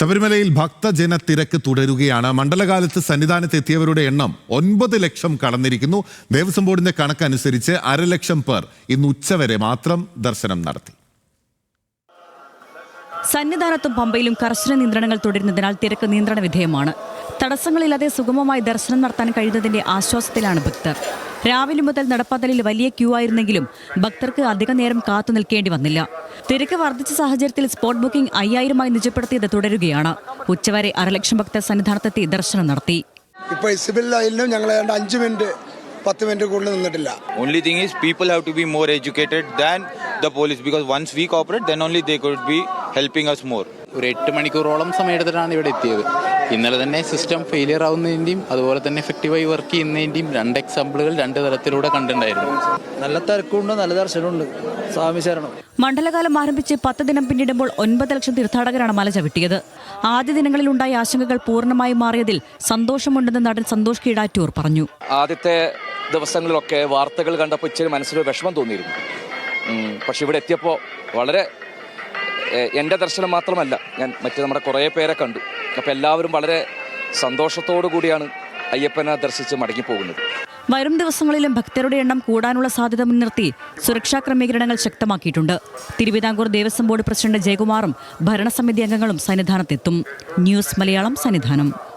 ശബരിമലയിൽ ഭക്തജന തിരക്ക് തുടരുകയാണ്. മണ്ഡലകാലത്ത് സന്നിധാനത്ത് എത്തിയവരുടെ എണ്ണം ഒൻപത് ലക്ഷം കടന്നിരിക്കുന്നു. ദേവസ്വം ബോർഡിന്റെ കണക്കനുസരിച്ച് അരലക്ഷം പേർ ഇന്ന് ഉച്ചവരെ മാത്രം ദർശനം നടത്തി. സന്നിധാനത്തും പമ്പയിലും കർശന നിയന്ത്രണങ്ങൾ തുടരുന്നതിനാൽ തിരക്ക് നിയന്ത്രണ വിധേയമാണ്. തടസ്സങ്ങളില്ലാതെ സുഗമമായി ദർശനം നടത്താൻ കഴിയുന്നതിന്റെ ആശ്വാസത്തിലാണ് ഭക്തർ. രാവിലെ മുതൽ നടപ്പാതലിൽ വലിയ ക്യൂ ആയിരുന്നെങ്കിലും ഭക്തർക്ക് അധിക നേരം കാത്തു നിൽക്കേണ്ടി വന്നില്ല. തിരക്ക് വർദ്ധിച്ച സാഹചര്യത്തിൽ സ്പോട്ട് ബുക്കിംഗ് അയ്യായിരമായി നിജപ്പെടുത്തിയത് തുടരുകയാണ്. ഉച്ചവരെ അരലക്ഷം ഭക്തർ സന്നിധാനത്തെത്തി ദർശനം നടത്തി. ഇപ്പോൾ സിവിൽ ലൈനിലും ഞങ്ങൾ അഞ്ച് മിനിറ്റ് പത്ത് മിനിറ്റ് കൂടുതൽ നിന്നിട്ടില്ല. Only thing is people have to be more educated than the police because once we cooperate then only they could be helping us more ഒരു എട്ട് മണിക്കൂറോളം സമയമെടുത്തിട്ടാണ് ഇവിടെ എത്തിയത്. ഇന്നലെ തന്നെ സിസ്റ്റം ഫെയിലിയർ ആവുന്നതിന്റെയും അതുപോലെ തന്നെ എഫക്റ്റീവായി വർക്ക് ചെയ്യുന്നതിന്റെയും രണ്ട് എക്സാമ്പിളുകൾ രണ്ട് തരത്തിലൂടെ കണ്ടിട്ടുണ്ടായിരുന്നു. നല്ല തിരക്കുണ്ട് നല്ല ദർശനമുണ്ട്. സ്വാമി ശരണം. മണ്ഡലകാലം ആരംഭിച്ച് പത്ത് ദിനം പിന്നിടുമ്പോൾ ഒൻപത് ലക്ഷം തീർത്ഥാടകരാണ് മല ചവിട്ടിയത്. ആദ്യ ദിനങ്ങളിൽ ഉണ്ടായ ആശങ്കകൾ പൂർണമായി മാറിയതിൽ സന്തോഷമുണ്ടെന്ന് നടൻ സന്തോഷ് കീടാറ്റൂർ പറഞ്ഞു. ആദ്യത്തെ ദിവസങ്ങളിലൊക്കെ വാർത്തകൾ കണ്ടപ്പോൾ ഇച്ചിരി മനസ്സിലൊരു വിഷമം തോന്നിയിരുന്നു. പക്ഷെ ഇവിടെ എത്തിയപ്പോൾ വളരെ എന്റെ ദർശനം മാത്രമല്ല ഞാൻ മറ്റു നമ്മുടെ കുറേ പേരെ കണ്ടു. അപ്പോൾ എല്ലാവരും വളരെ സന്തോഷത്തോടു കൂടിയാണ് അയ്യപ്പനെ ദർശിച്ച് മടങ്ങിപ്പോകുന്നത്. വരും ദിവസങ്ങളിലും ഭക്തരുടെ എണ്ണം കൂടാനുള്ള സാധ്യത മുൻനിർത്തി സുരക്ഷാ ക്രമീകരണങ്ങൾ ശക്തമാക്കിയിട്ടുണ്ട്. തിരുവിതാംകൂർ ദേവസ്വം ബോർഡ് പ്രസിഡന്റ് ജയകുമാറും ഭരണസമിതി അംഗങ്ങളും സന്നിധാനത്തെത്തും. ന്യൂസ് മലയാളം സന്നിധാനം.